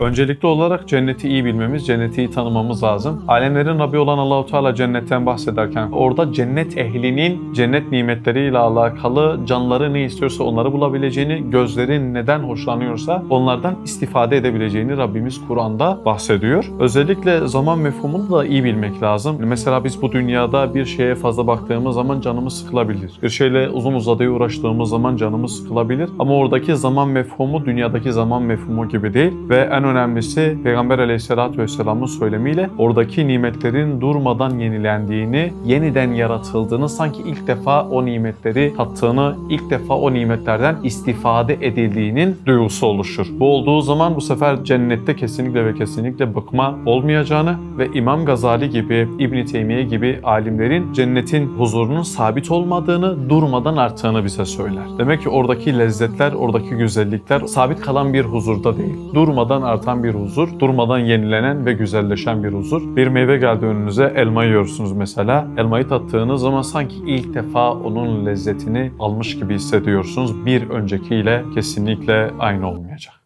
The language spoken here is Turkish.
Öncelikli olarak cenneti iyi bilmemiz, cenneti iyi tanımamız lazım. Alemlerin Rabbi olan Allahu Teala cennetten bahsederken orada cennet ehlinin cennet nimetleriyle alakalı canları ne istiyorsa onları bulabileceğini, gözlerin neden hoşlanıyorsa onlardan istifade edebileceğini Rabbimiz Kur'an'da bahsediyor. Özellikle zaman mefhumunu da iyi bilmek lazım. Mesela biz bu dünyada bir şeye fazla baktığımız zaman canımız sıkılabilir. Bir şeyle uzun uzadıya uğraştığımız zaman canımız sıkılabilir. Ama oradaki zaman mefhumu dünyadaki zaman mefhumu gibi değil. Ve en önemlisi Peygamber Aleyhisselatü Vesselam'ın söylemiyle oradaki nimetlerin durmadan yenilendiğini, yeniden yaratıldığını, sanki ilk defa o nimetleri tattığını, ilk defa o nimetlerden istifade edildiğinin duygusu oluşur. Bu olduğu zaman bu sefer cennette kesinlikle ve kesinlikle bıkma olmayacağını ve İmam Gazali gibi, İbn Teymiye gibi alimlerin cennetin huzurunun sabit olmadığını, durmadan arttığını bize söyler. Demek ki oradaki lezzetler, oradaki güzellikler sabit kalan bir huzurda değil. Durmadan artan bir huzur, durmadan yenilenen ve güzelleşen bir huzur. Bir meyve geldi önünüze, elma yiyorsunuz mesela. Elmayı tattığınız zaman sanki ilk defa onun lezzetini almış gibi hissediyorsunuz. Bir öncekiyle kesinlikle aynı olmayacak.